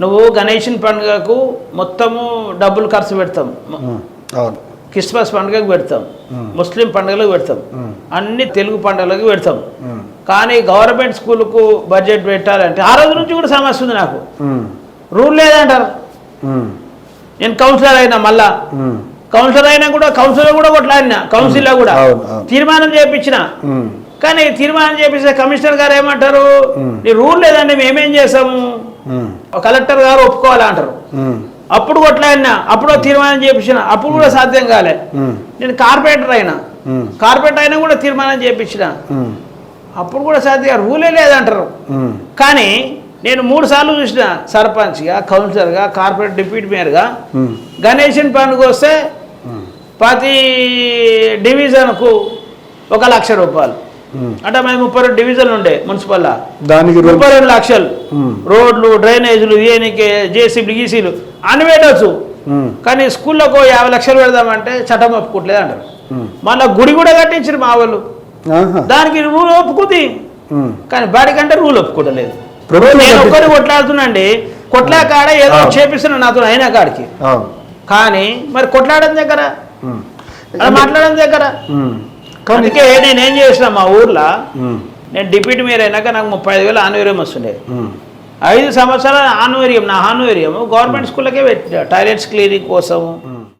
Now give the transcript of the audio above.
నువ్వు గణేషన్ పండుగకు మొత్తము డబ్బులు ఖర్చు పెడతాం. అవును. క్రిస్మస్ పండుగకు పెడతాం. ముస్లిం పండుగలకు పెడతాం. అన్ని తెలుగు పండుగలకు పెడతాం. కానీ గవర్నమెంట్ స్కూల్కు బడ్జెట్ పెట్టాలంటే ఆ రోజు నుంచి కూడా సమస్య ఉంది నాకు. రూల్ లేదంటారు. నేను కౌన్సిలర్ అయినా మళ్ళా. కౌన్సిలర్ అయినా కూడా కౌన్సిలర్ కూడా కొట్లాడినా కౌన్సిల్లో కూడా. తీర్మానం చేయించిన కానీ తీర్మానం చేపిస్తే కమిషనర్ గారు ఏమంటారు. నీ రూల్ లేదండి మేమేం చేసాము కలెక్టర్ గారు ఒప్పుకోవాలా అంటారు. ఉమ్, అప్పుడు కొట్లాడినా అప్పుడు తీర్మానం చేపించిన అప్పుడు కూడా సాధ్యం కాలే. నేను కార్పొరేటర్ అయినా. కార్పొరేటర్ అయినా కూడా తీర్మానం చేపించిన. అప్పుడు కూడా సాధ్యం రూలే లేదంటారు. కానీ నేను మూడు సార్లు చూసిన సర్పంచ్గా కౌన్సిలర్గా కార్పొరేట్ డిప్యూటీ మేయర్గా గణేషన్ పండుగ వస్తే ప్రతి డివిజన్కు ఒక లక్ష రూపాయలు. అంటే మేము ముప్పై రెండు డివిజన్లు ఉండే మున్సిపల్లా. దానికి ముప్పై రెండు లక్షలు. ఉమ్, రోడ్లు డ్రైనేజీలు ఏనికి జేసీబీలు గీసీలు అన్ని పెట్టవచ్చు ఉమ్, కానీ స్కూళ్ళకు యాభై లక్షలు పెడదామంటే చట్టం ఒప్పుకోవట్లేదు అంటారు. మళ్ళీ గుడి కూడా కట్టించారు మా వాళ్ళు. దానికి రూల్ ఒప్పుకుంది. కానీ బాడీ కంటే రూల్ ఒప్పుకోవట్లేదు. నేను. ఒక్కరిని కొట్లాడుతున్నాండి కొట్లా కాడ ఏదో ఆ. చేపిస్తున్నా నాతో అయినా కాడికి. కానీ మరి కొట్లాడడం దగ్గర? మాట్లాడడం దగ్గర? అందుకే నేనేం చేసిన మా ఊర్లో నేను డిప్యూటీ మేయర్ అయినాక నాకు ముప్పై ఐదు వేలు ఆనువర్యం వస్తుండే. ఐదు సంవత్సరాల ఆనువర్యం నా ఆనువర్యం గవర్నమెంట్ స్కూళ్ళకే పెట్టిన. టాయిలెట్స్ క్లీనింగ్ కోసము ఉమ్,